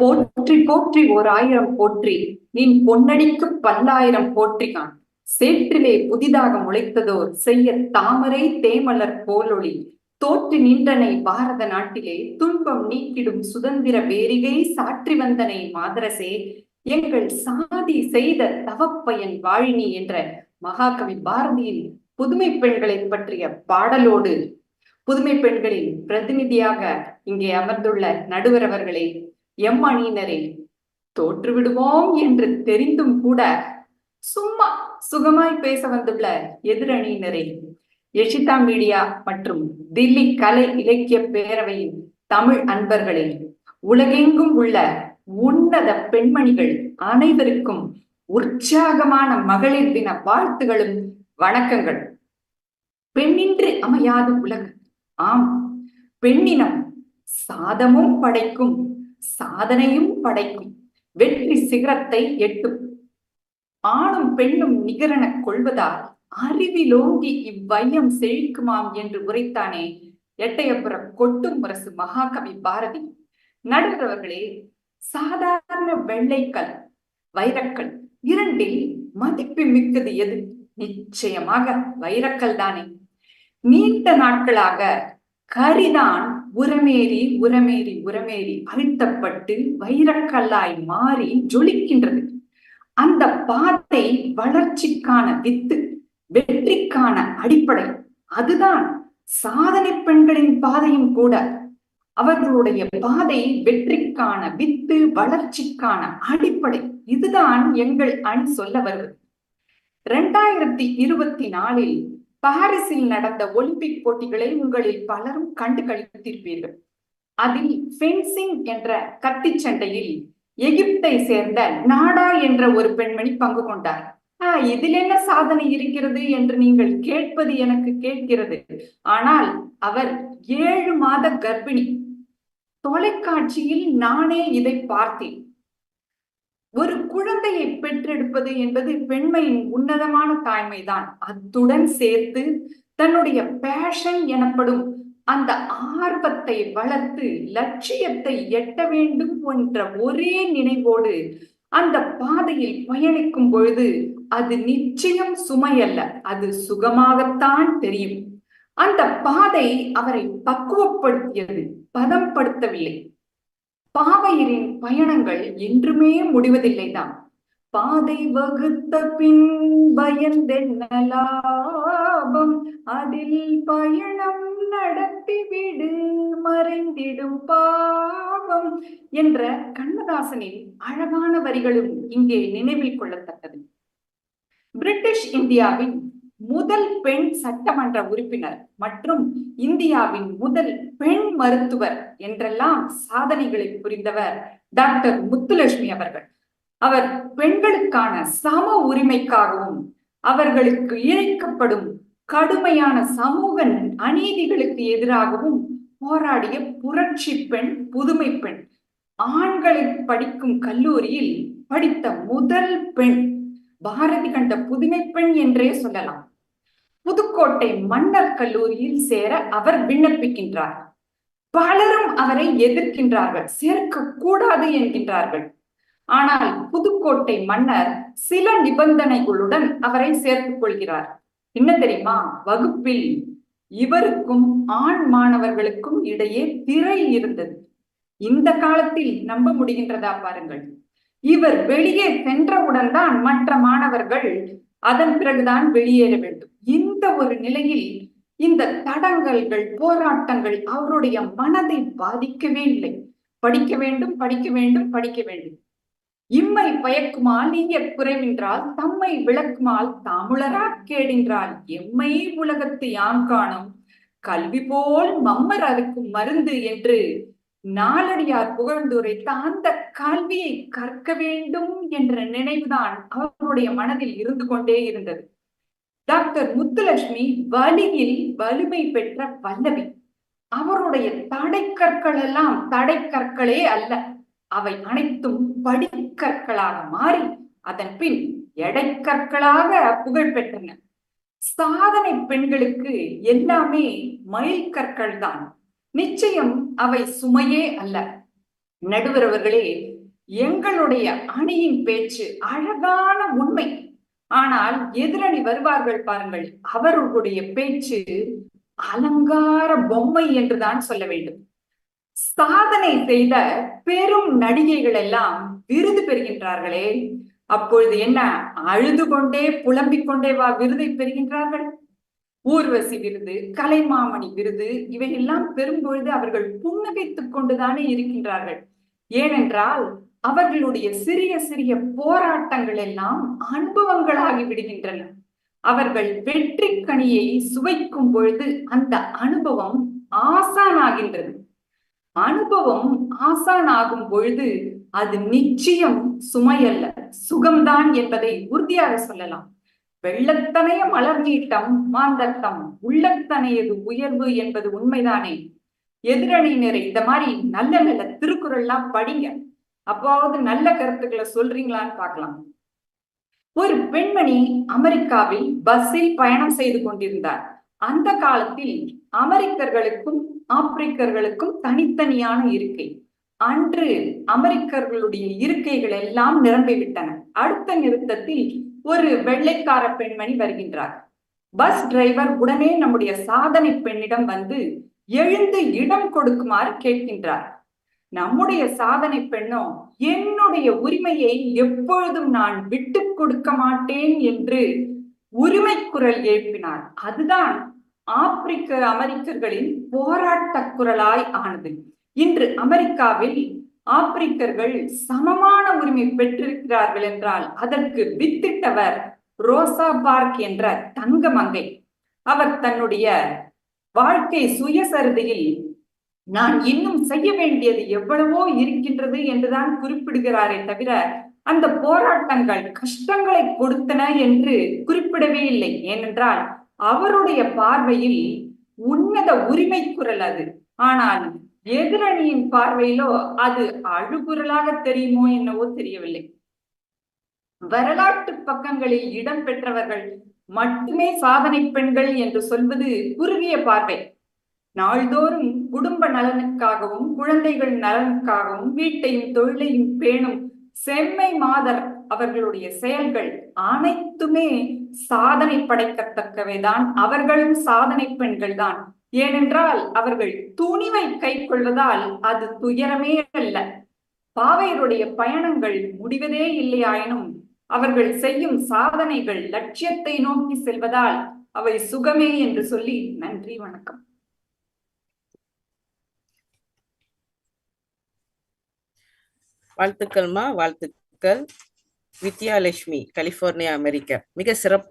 போற்றி போற்றி ஓர் ஆயிரம் போற்றி. நின் பொன்னடிக்கு பல்லாயிரம் போற்றிகான் சேற்றிலே புதிதாக முளைத்ததோர் செய்ய தாமரை தேமலர் போலொளி. தோற்று நின்றனை பாரத நாட்டிலே துன்பம் நீக்கிடும் சுதந்திர வேரிகை சாற்றி வந்தனை மாதரசே. எங்கள் சாதி செய்த தவப்பயன் வாழினி என்ற மகாகவி பாரதியின் புதுமை பெண்களை பற்றிய பாடலோடு. புதுமை பெண்களின் பிரதிநிதியாக இங்கே அமர்ந்துள்ள நடுவர் அவர்களே எம் அணியினரில் தோற்றுவிடுவோம் என்று தெரிந்தும் கூட சும்மா சுகமாய் பேச வந்துள்ள எதிரணியினரே யஷிதா மீடியா மற்றும் தில்லி கலை இலக்கிய பேரவையின் தமிழ் அன்பர்களே உலகெங்கும் உள்ள உன்னத பெண்மணிகள் அனைவருக்கும் உற்சாகமான மகளிர் தின வாழ்த்துகளும் வணக்கங்கள். பெண்ணின்றி அமையாது உலகம். ஆம் பெண்ணினம் சாதமும் படைக்கும் சாதனையும் படைக்கும். வெற்றி சிகரத்தை எட்டும். ஆணும் பெண்ணும் நிகரென கொள்வதால் அறிவிலோங்கி இவ்வையம் செழிக்குமாம் என்று உரைத்தானே எட்டையபுர கொட்டும் முரசு மகாகவி பாரதி. நடுவர்களே சாதாரண வெள்ளைக்கல் வைரக்கல் இரண்டில் மதிப்பு மிக்கது எது? நிச்சயமாக வைரக்கல் தானே. நீண்ட நாட்களாக கரிதான் உரமேறி உரமேறி உரமேறி அழுத்தப்பட்டு வைரக்கல்லாய் மாறி ஜொலிக்கின்றது. அந்த பாதை வளர்ச்சிக்கான வித்து வெற்றிக்கான அடிப்படை. அதுதான் சாதனை பெண்களின் பாதையும் கூட. அவர்களுடைய பாதை வெற்றிக்கான வித்து வளர்ச்சிக்கான அடிப்படை. இதுதான் எங்கள் அணி சொல்ல வருவது இரண்டாயிரத்தி இருபத்தி நாலில் பாரிஸில் நடந்த ஒலிம்பிக் போட்டிகளை உங்களில் பலரும் கண்டு கழித்திருப்பீர்கள் அதில் ஃபென்சிங் என்ற கத்தி சண்டையில் எகிப்தை சேர்ந்த நாடா என்ற ஒரு பெண்மணி பங்கு கொண்டார். ஆஹ் இதில் என்ன சாதனை இருக்கிறது? என்று நீங்கள் கேட்பது எனக்கு கேட்கிறது. ஆனால் அவர் ஏழு மாத கர்ப்பிணி. தொலைக்காட்சியில் நானே இதை பார்த்தேன். குழந்தையை பெற்றெடுப்பது என்பது பெண்மையின் உன்னதமான தாய்மைதான். அத்துடன் சேர்த்து தன்னுடைய பேஷன் எனப்படும் அந்த ஆர்வத்தை வளர்த்து லட்சியத்தை எட்ட வேண்டும் என்ற ஒரே நினைவோடு அந்த பாதையில் பயணிக்கும் பொழுது அது நிச்சயம் சுமையல்ல. அது சுகமாகத்தான் தெரியும். அந்த பாதை அவரை பக்குவப்படுத்தியது பதம்படுத்தவில்லை. பாவையரின் பயணங்கள் என்றுமே முடிவதில்லைதான் பாதை வகுத்த பின் பயந்தென்னலாபம்? அதில் பயணம் நடத்திவிடு மறைந்திடும் பாவம் என்ற கண்ணதாசனின் அழகான வரிகளும் இங்கே நினைவில் கொள்ளத்தக்கது. பிரிட்டிஷ் இந்தியாவின் முதல் பெண் சட்டமன்ற உறுப்பினர் மற்றும் இந்தியாவின் முதல் பெண் மருத்துவர் என்றெல்லாம் சாதனைகளை புரிந்தவர் டாக்டர் முத்துலட்சுமி அவர்கள். அவர் பெண்களுக்கான சம உரிமைக்காகவும் அவர்களுக்கு இழைக்கப்படும் கடுமையான சமூக அநீதிகளுக்கு எதிராகவும் போராடிய புரட்சி பெண் புதுமை பெண் ஆண்களை படிக்கும் கல்லூரியில் படித்த முதல் பெண் பாரதி கண்ட புதுமை பெண் என்றே சொல்லலாம். புதுக்கோட்டை மன்னர் கல்லூரியில் சேர அவர் விண்ணப்பிக்கின்றார். பலரும் அவரை எதிர்க்கின்றார்கள் சேர்க்க கூடாது என்கின்றார்கள். ஆனால் புதுக்கோட்டை மன்னர் சில நிபந்தனைகளுடன் அவரை சேர்த்துக் கொள்கிறார். என்ன தெரியுமா? வகுப்பில் இவருக்கும் ஆண் மாணவர்களுக்கும் இடையே திரை இருந்தது. இந்த காலத்தில் நம்ப முடிகின்றதா பாருங்கள். இவர் வெளியே சென்றவுடன் தான் மற்ற மாணவர்கள் அதன் பிறகுதான் வெளியேற வேண்டும். இந்த ஒரு நிலையில் இந்த தடங்கல்கள் போராட்டங்கள் அவருடைய மனதை பாதிக்கவே இல்லை. படிக்க வேண்டும் படிக்க வேண்டும் படிக்க வேண்டும். இம்மை பயக்குமால் நீங்க குறைவின்றால் தம்மை விளக்குமால் தாமுளரா கேடின்றால் எம்மை உலகத்து யாம் காணும்? கல்வி போல் மம்மர் அறுக்கும் மருந்து என்று நாளடியார் புகழ்ந்துரைத்த அந்த கல்வியை கற்க வேண்டும் என்ற நினைவுதான் அவருடைய மனதில் இருந்து கொண்டே இருந்தது. டாக்டர் முத்துலட்சுமி வலியில் வலிமை பெற்ற வல்லவி அவருடைய தடைக்கற்கள் எல்லாம் தடைக்கற்களே அல்ல. அவை அனைத்தும் படி படிக்கற்களாக மாறி அதன் பின் எடைக்கற்களாக புகழ் பெற்றன சாதனை பெண்களுக்கு எல்லாமே மைல் கற்கள் தான். நிச்சயம் அவை சுமையே அல்ல. நடுவரவர்களே எங்களுடைய அணியின் பேச்சு அழகான உண்மை. ஆனால் எதிரணி வருவார்கள் பாருங்கள் அவர்களுடைய பேச்சு அலங்கார பொம்மை என்றுதான் சொல்ல வேண்டும். சாதனை செய்த பெரும் நடிகைகள் எல்லாம் விருது பெறுகின்றார்களே. அப்பொழுது என்ன? அழுது கொண்டே புலம்பிக் கொண்டே வா விருதை பெறுகின்றார்கள். ஊர்வசி விருது கலைமாமணி விருது இவையெல்லாம் பெறும்பொழுது அவர்கள் புன்னகைத்துக் கொண்டுதானே இருக்கின்றார்கள். ஏனென்றால் அவர்களுடைய சிறிய சிறிய போராட்டங்கள் எல்லாம் அனுபவங்களாகி விடுகின்றன. அவர்கள் வெற்றி கனியை சுவைக்கும் பொழுது அந்த அனுபவம் ஆசானாகின்றது. அனுபவம் ஆசானாகும் பொழுது அது நிச்சயம் சுமையல்ல. சுகம்தான் என்பதை உறுதியாக சொல்லலாம். வெள்ளத்தனைய மலர் நீட்டம் மாந்தத்தம் உள்ளத்தனையது உயர்வு என்பது உண்மைதானே? எதிரணியினரை இந்த மாதிரி நல்ல நல்ல திருக்குறள்லாம் படிங்க. அப்பாவது நல்ல கருத்துக்களை சொல்றீங்களான்னு பார்க்கலாம். ஒரு பெண்மணி அமெரிக்காவில் பஸ்ஸில் பயணம் செய்து கொண்டிருந்தார். அந்த காலத்தில் அமெரிக்கர்களுக்கும் ஆப்பிரிக்கர்களுக்கும் தனித்தனியான இருக்கை. அன்று அமெரிக்கர்களுடைய இருக்கைகள் எல்லாம் நிரம்பிவிட்டன அடுத்த நிறுத்தத்தில் ஒரு வெள்ளைக்கார பெண்மணி வருகின்றார். பஸ் டிரைவர் உடனே நம்முடைய சாதனை பெண்ணிடம் வந்து எழுந்து இடம் கொடுக்குமாறு கேட்கின்றார். நம்முடைய சாதனை பெண்ணோ என்னுடைய உரிமையை எப்பொழுதும் நான் விட்டு கொடுக்க மாட்டேன் என்று உரிமை குரல் எழுப்பினார். அதுதான் ஆப்பிரிக்க அமெரிக்கர்களின் போராட்ட குரலாய் ஆனது. இன்று அமெரிக்காவில் ஆப்பிரிக்கர்கள் சமமான உரிமை பெற்றிருக்கிறார்கள் என்றால் அதற்கு வித்திட்டவர் ரோசா பார்க் என்ற தங்க மங்கை. அவர் தன்னுடைய வாழ்க்கை சுயசரிதையில் நான் இன்னும் செய்ய வேண்டியது எவ்வளவோ இருக்கின்றது என்றுதான் குறிப்பிடுகிறாரே தவிர அந்த போராட்டங்கள் கஷ்டங்களை கொடுத்தன என்று குறிப்பிடவே இல்லை. ஏனென்றால் அவருடைய பார்வையில் உன்னத உரிமை குரல் அது. ஆனால் எதிரணியின் பார்வையிலோ அது அழுகுரலாக தெரியுமோ என்னவோ தெரியவில்லை. வரலாற்று பக்கங்களில் இடம் பெற்றவர்கள் மட்டுமே சாதனை பெண்கள் என்று சொல்வது குறுகிய பார்வை. நாள்தோறும் குடும்ப நலனுக்காகவும் குழந்தைகள் நலனுக்காகவும் வீட்டையும் தொழிலையும் பேணும் செம்மை மாதர் அவர்களுடைய செயல்கள் அனைத்துமே சாதனை படைக்கத்தக்கவைதான். அவர்களும் சாதனை பெண்கள் தான் ஏனென்றால் அவர்கள் துணிவை கை கொள்வதால் அது துயரமே அல்ல. பாவையருடைய பயணங்கள் முடிவதே இல்லையாயினும் அவர்கள் செய்யும் சாதனைகள் லட்சியத்தை நோக்கி செல்வதால் அவை சுகமே என்று சொல்லி நன்றி வணக்கம். வாழ்த்துக்கள்மா வாழ்த்துக்கள். Vidyalakshmi California America. மிக சிறப்பாக